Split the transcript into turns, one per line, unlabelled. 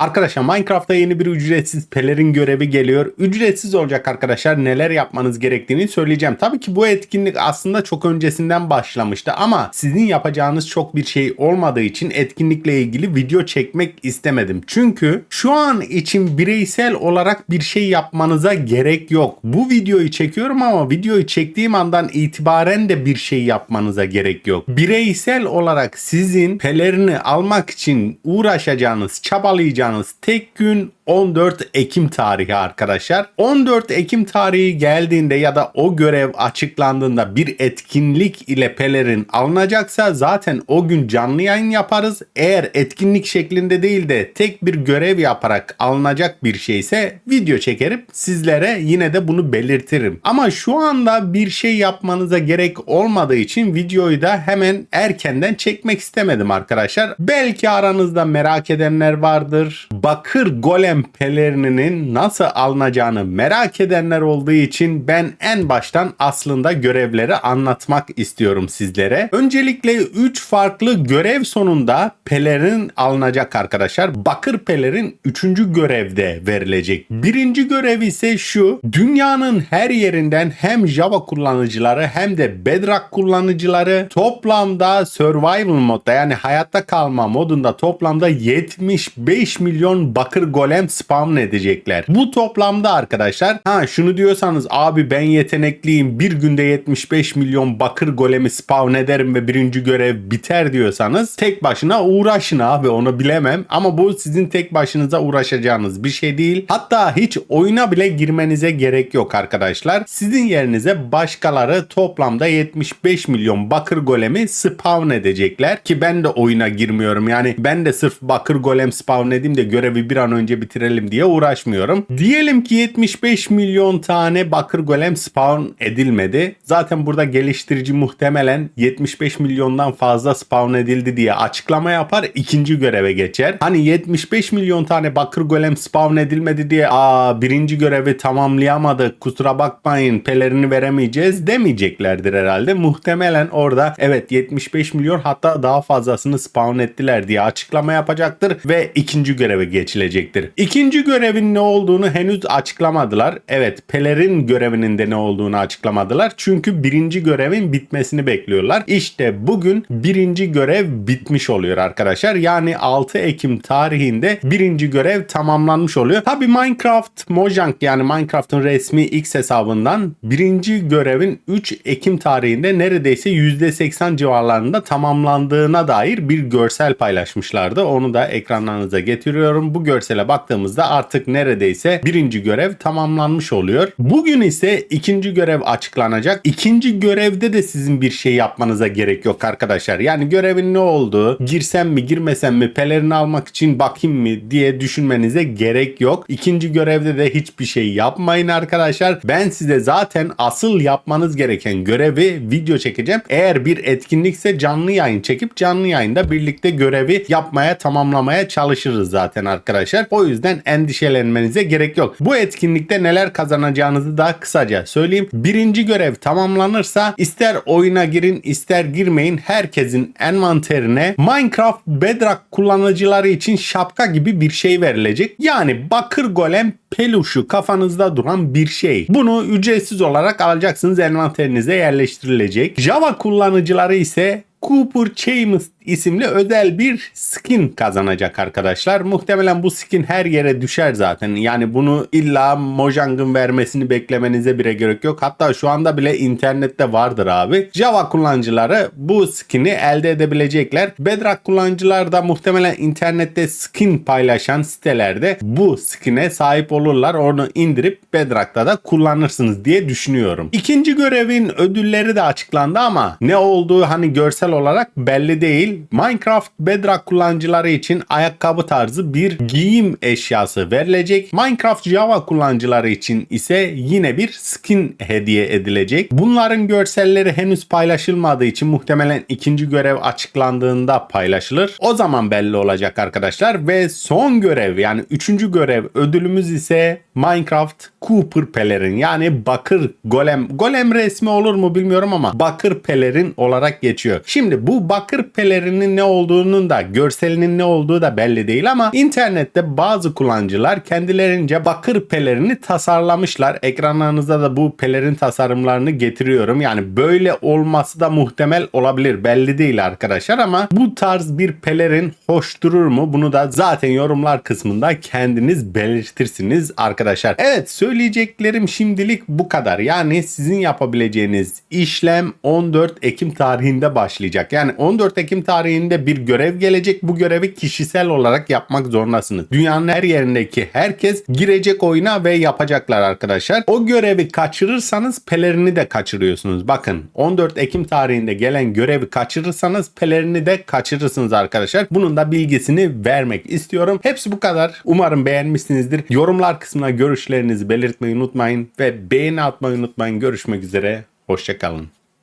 Arkadaşlar Minecraft'ta yeni bir ücretsiz pelerin görevi geliyor. Ücretsiz olacak arkadaşlar. Neler yapmanız gerektiğini söyleyeceğim. Tabii ki bu etkinlik aslında çok öncesinden başlamıştı ama sizin yapacağınız çok bir şey olmadığı için etkinlikle ilgili video çekmek istemedim. Çünkü şu an için bireysel olarak bir şey yapmanıza gerek yok. Bu videoyu çekiyorum ama videoyu çektiğim andan itibaren de bir şey yapmanıza gerek yok. Bireysel olarak sizin pelerini almak için uğraşacağınız, çabalayacağınız tek gün 14 Ekim tarihi arkadaşlar. 14 Ekim tarihi geldiğinde ya da o görev açıklandığında bir etkinlik ile pelerin alınacaksa zaten o gün canlı yayın yaparız. Eğer etkinlik şeklinde değil de tek bir görev yaparak alınacak bir şeyse video çekerim. Sizlere yine de bunu belirtirim. Ama şu anda bir şey yapmanıza gerek olmadığı için videoyu da hemen erkenden çekmek istemedim arkadaşlar. Belki aranızda merak edenler vardır. Bakır golem pelerininin nasıl alınacağını merak edenler olduğu için ben en baştan aslında görevleri anlatmak istiyorum sizlere. Öncelikle 3 farklı görev sonunda pelerin alınacak arkadaşlar. Bakır pelerin 3. görevde verilecek. Birinci görev ise şu. Dünyanın her yerinden hem Java kullanıcıları hem de Bedrock kullanıcıları toplamda survival modda yani hayatta kalma modunda toplamda 75 milyon bakır golem spawn edecekler. Bu toplamda arkadaşlar ha şunu diyorsanız abi ben yetenekliyim bir günde 75 milyon bakır golemi spawn ederim ve birinci görev biter diyorsanız tek başına uğraşın abi onu bilemem ama bu sizin tek başınıza uğraşacağınız bir şey değil. Hatta hiç oyuna bile girmenize gerek yok arkadaşlar. Sizin yerinize başkaları toplamda 75 milyon bakır golemi spawn edecekler ki ben de oyuna girmiyorum. Yani ben de sırf bakır golem spawn edeyim de görevi bir an önce bitirelim diye uğraşmıyorum. Diyelim ki 75 milyon tane bakır golem spawn edilmedi. Zaten burada geliştirici muhtemelen 75 milyondan fazla spawn edildi diye açıklama yapar. ikinci göreve geçer. Hani 75 milyon tane bakır golem spawn edilmedi diye aa birinci görevi tamamlayamadık kusura bakmayın pelerini veremeyeceğiz demeyeceklerdir herhalde. Muhtemelen orada evet 75 milyon hatta daha fazlasını spawn ettiler diye açıklama yapacaktır ve ikinci göreve geçilecektir. İkinci görevin ne olduğunu henüz açıklamadılar. Evet pelerin görevinin de ne olduğunu açıklamadılar. Çünkü birinci görevin bitmesini bekliyorlar. İşte bugün birinci görev bitmiş oluyor arkadaşlar. Yani 6 Ekim tarihinde birinci görev tamamlanmış oluyor. Tabi Minecraft Mojang yani Minecraft'ın resmi X hesabından birinci görevin 3 Ekim tarihinde neredeyse %80 civarlarında tamamlandığına dair bir görsel paylaşmışlardı. Onu da ekranlarınıza getiriyorum. Bu görsele baktığımızda artık neredeyse birinci görev tamamlanmış oluyor. Bugün ise ikinci görev açıklanacak. İkinci görevde de sizin bir şey yapmanıza gerek yok arkadaşlar. Yani görevin ne olduğu, girsem mi girmesem mi, pelerini almak için bakayım mı diye düşünmenize gerek yok. İkinci görevde de hiçbir şey yapmayın arkadaşlar. Ben size zaten asıl yapmanız gereken görevi video çekeceğim. Eğer bir etkinlikse canlı yayın çekip canlı yayında birlikte görevi yapmaya tamamlamaya çalışırız zaten arkadaşlar. O yüzden endişelenmenize gerek yok. Bu etkinlikte neler kazanacağınızı daha kısaca söyleyeyim. Birinci görev tamamlanırsa ister oyuna girin ister girmeyin herkesin envanterine Minecraft Bedrock kullanıcıları için şapka gibi bir şey verilecek. Yani bakır golem peluşu kafanızda duran bir şey. Bunu ücretsiz olarak alacaksınız envanterinize yerleştirilecek. Java kullanıcıları ise Cooper Chamus isimli özel bir skin kazanacak arkadaşlar. Muhtemelen bu skin her yere düşer zaten. Yani bunu illa Mojang'ın vermesini beklemenize bile gerek yok. Hatta şu anda bile internette vardır abi. Java kullanıcıları bu skin'i elde edebilecekler. Bedrock kullanıcılar da muhtemelen internette skin paylaşan sitelerde bu skin'e sahip olurlar. Onu indirip Bedrock'ta da kullanırsınız diye düşünüyorum. İkinci görevin ödülleri de açıklandı ama ne olduğu hani görsel olarak belli değil. Minecraft Bedrock kullanıcıları için ayakkabı tarzı bir giyim eşyası verilecek. Minecraft Java kullanıcıları için ise yine bir skin hediye edilecek. Bunların görselleri henüz paylaşılmadığı için muhtemelen ikinci görev açıklandığında paylaşılır. O zaman belli olacak arkadaşlar ve son görev yani üçüncü görev ödülümüz ise Minecraft Cooper pelerin yani bakır golem golem resmi olur mu bilmiyorum ama bakır pelerin olarak geçiyor. Şimdi bu bakır pelerin pelerinin ne olduğunun da görselinin ne olduğu da belli değil ama internette bazı kullanıcılar kendilerince bakır pelerini tasarlamışlar. Ekranlarınızda da bu pelerin tasarımlarını getiriyorum. Yani böyle olması da muhtemel olabilir. Belli değil arkadaşlar ama bu tarz bir pelerin hoş durur mu? Bunu da zaten yorumlar kısmında kendiniz belirtirsiniz arkadaşlar. Evet söyleyeceklerim şimdilik bu kadar. Yani sizin yapabileceğiniz işlem 14 Ekim tarihinde başlayacak. Yani 14 Ekim tarihinde bir görev gelecek. Bu görevi kişisel olarak yapmak zorundasınız. Dünyanın her yerindeki herkes girecek oyuna ve yapacaklar arkadaşlar. O görevi kaçırırsanız pelerini de kaçırıyorsunuz. Bakın 14 Ekim tarihinde gelen görevi kaçırırsanız pelerini de kaçırırsınız arkadaşlar. Bunun da bilgisini vermek istiyorum. Hepsi bu kadar. Umarım beğenmişsinizdir. Yorumlar kısmına görüşlerinizi belirtmeyi unutmayın ve beğeni atmayı unutmayın. Görüşmek üzere. Hoşçakalın.